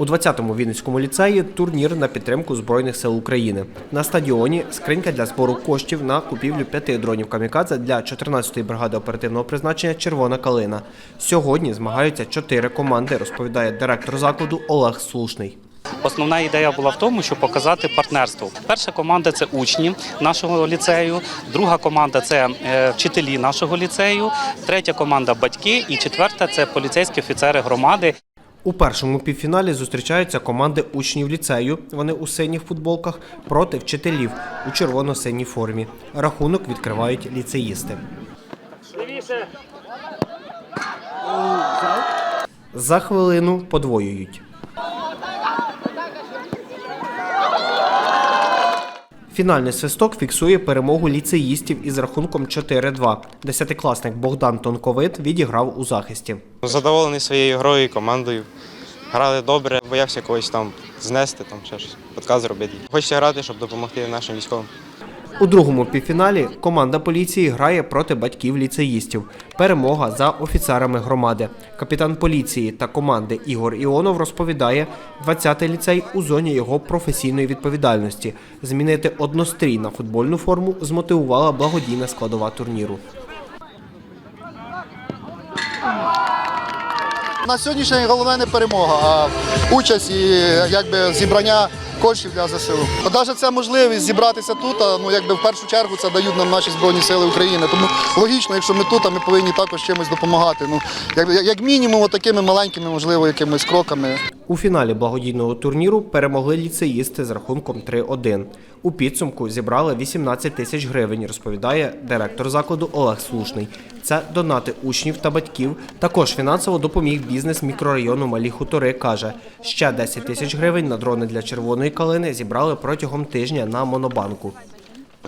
У 20-му Вінницькому ліцеї турнір на підтримку Збройних сил України. На стадіоні скринька для збору коштів на купівлю п'яти дронів камікадзе для 14-ї бригади оперативного призначення Червона калина. Сьогодні змагаються чотири команди, розповідає директор закладу Олег Слушний. Основна ідея була в тому, щоб показати партнерство. Перша команда це учні нашого ліцею, друга команда це е, вчителі нашого ліцею, третя команда батьки і четверта це поліцейські офіцери громади. У першому півфіналі зустрічаються команди учнів ліцею. Вони у синіх футболках проти вчителів у червоно-синій формі. Рахунок відкривають ліцеїсти. За хвилину подвоюють. Фінальний свисток фіксує перемогу ліцеїстів із рахунком 4-2. Десятикласник Богдан Тонковит відіграв у захисті. Задоволений своєю грою і командою. Грали добре, боявся когось там знести, там ще щось, подказ зробити. Хочеться грати, щоб допомогти нашим військовим. У другому півфіналі команда поліції грає проти батьків ліцеїстів. Перемога за офіцерами громади. Капітан поліції та команди Ігор Іонов розповідає, 20-й ліцей у зоні його професійної відповідальності. Змінити однострій на футбольну форму змотивувала благодійна складова турніру. На сьогоднішній головне не перемога, а участь і якби зібрання коштів для ЗСУ. Навіть ця можливість зібратися тут, ну якби в першу чергу це дають нам наші збройні сили України. Тому логічно, якщо ми тут, ми повинні також чимось допомагати. Ну як, як мінімум, такими маленькими, можливо, якимись кроками. У фіналі благодійного турніру перемогли ліцеїсти з рахунком 3-1. У підсумку зібрали 18 тисяч гривень, розповідає директор закладу Олег Слушний. Це донати учнів та батьків. Також фінансово допоміг бізнес мікрорайону Малі Хутори. каже, ще 10 тисяч гривень на дрони для червоної калини зібрали протягом тижня на монобанку.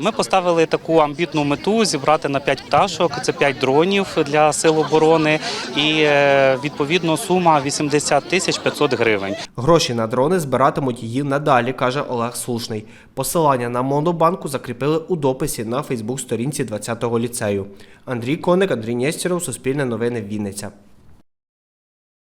Ми поставили таку амбітну мету зібрати на 5 пташок. Це 5 дронів для сил оборони, і е, відповідно сума 80 тисяч 500 гривень. Гроші на дрони збиратимуть її надалі, каже Олег Слушний. Посилання на монобанку закріпили у дописі на Фейсбук-сторінці 20-го ліцею. Андрій Коник, Андрій Нєстєров, Суспільне новини, Вінниця.